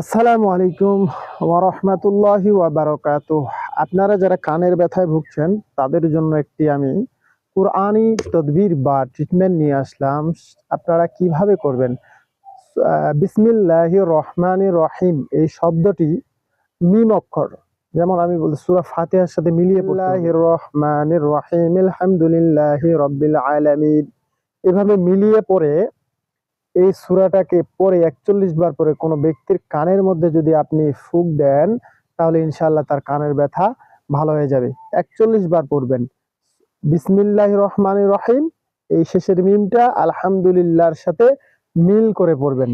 আসসালামু আলাইকুম ওরহমতুল্লাহি ওয়াবারকাত আপনারা যারা কানের ব্যথায় ভুগছেন, তাদের জন্য একটি আমি কুরআনি তদবির বা ট্রিটমেন্ট নিয়ে আসলাম। আপনারা কীভাবে করবেন? বিসমিল্লাহ রহমান রহিম, এই শব্দটি মিম অক্ষর। যেমন আমি বলছি, সুরা ফাতিহার সাথে মিলিয়ে রহমান রহিম, আলহামদুলিল্লাহ রব্বিল আলামিন। এভাবে মিলিয়ে পড়ে এই সুরাটাকে পরে একচল্লিশ বার পরে কোনো ব্যক্তির কানের মধ্যে যদি আপনি ফুক দেন, তাহলে ইনশাল্লাহ তার কানের ব্যথা ভালো হয়ে যাবে। একচল্লিশ বার পড়বেন। বিসমিল্লাহ রহমান রহিম। এই শেষের মিমটা আলহামদুলিল্লাহর সাথে মিল করে পড়বেন।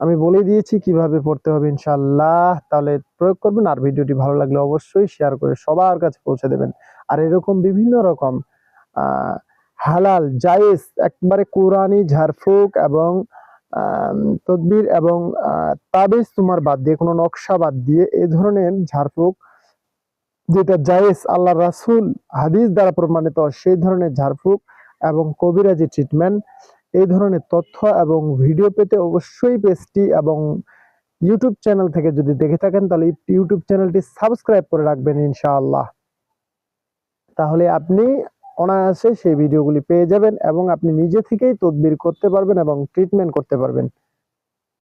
আমি বলে দিয়েছি কীভাবে পড়তে হবে ইনশাল্লাহ তাহলে প্রয়োগ করবেন আর ভিডিওটি ভালো লাগলে অবশ্যই শেয়ার করে সবার কাছে পৌঁছে দেবেন। আর এরকম বিভিন্ন রকম, আহ হালাল, জায়েজ, একবারে কোরআনি, ঝাড়ফুঁক এবং তদবির এবং তাবিজ তোমার বাদ দিয়ে, কোনো নকশা বাদ দিয়ে এ ধরনের ঝাড়ফুঁক যেটা জায়েজ আল্লাহ রাসূল, হাদিস দ্বারা প্রমাণিত, সেই ধরনের ঝাড়ফুঁক এবং কবিরাজি ট্রিটমেন্ট এই ধরনের তথ্য এবং ভিডিও পেতে অবশ্যই পেজটি এবং ইউটিউব চ্যানেল থেকে যদি দেখে থাকেন, তাহলে ইউটিউব চ্যানেলটি সাবস্ক্রাইব করে রাখবেন ইনশাআল্লাহ। তাহলে আপনি অনায়াসে সেই ভিডিওগুলি পেয়ে যাবেন এবং আপনি নিজে থেকেই তদবির করতে পারবেন এবং ট্রিটমেন্ট করতে পারবেন।